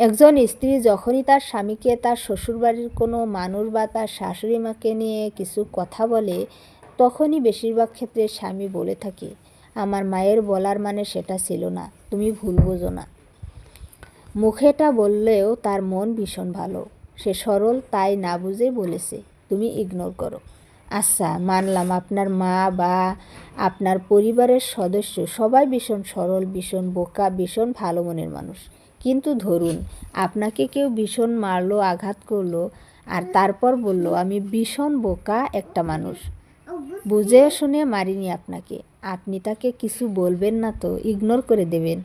একজন স্ত্রী যখনই তার স্বামীকে, তার শ্বশুরবাড়ির কোনো মানুষ বা তার শাশুড়ি মাকে নিয়ে কিছু কথা বলে, তখনই বেশিরভাগ ক্ষেত্রে স্বামী বলে থাকে, আমার মায়ের বলার মানে সেটা ছিল না, তুমি ভুল বোঝো না। মুখেটা বললেও তার মন ভীষণ ভালো। সে সরল, তাই না বুঝে বলেছে, তুমি ইগনোর করো। আচ্ছা মানলাম, আপনার মা বা আপনার পরিবারের সদস্য সবাই ভীষণ সরল, ভীষণ বোকা, ভীষণ ভালো মনের মানুষ। কিন্তু ধরুন, আপনাকে কেউ ভীষণ মারলো, আঘাত করল, আর তারপর বলল, আমি ভীষণ বোকা একটা মানুষ। বুঝে শুনে মারিনি আপনাকে। আপনি তাকে কিছু বলবেন না তো ইগনোর করে দেবেন।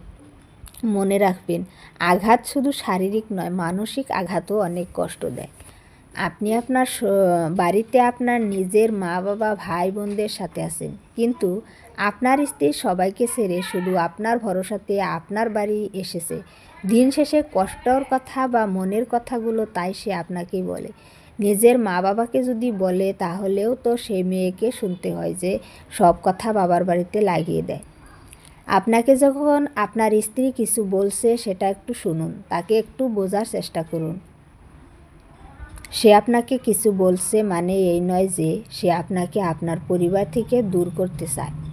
মনে রাখবেন, আঘাত শুধু শারীরিক নয়, মানসিক আঘাতও অনেক কষ্ট দেয়। আপনি আপনার বাড়িতে আপনার নিজের মা বাবা ভাই বোনদের সাথে আছেন, কিন্তু আপনার স্ত্রী সবাইকে ছেড়ে শুধু আপনার ভরসাতে আপনার বাড়ি এসেছে। দিন শেষে কষ্টর কথা বা মনের কথাগুলো তাই সে আপনাকেই বলে। নিজের মা বাবাকে যদি বলে, তাহলেও তো সে মেয়েকে শুনতে হয় যে সব কথা বাবার বাড়িতে লাগিয়ে দেয়। আপনাকে যখন আপনার স্ত্রী কিছু বলছে, সেটা একটু শুনুন, তাকে একটু বোঝার চেষ্টা করুন। সে আপনাকে কিছু বলছে মানে এই নয় যে, সে আপনাকে আপনার পরিবার থেকে দূর করতে চায়।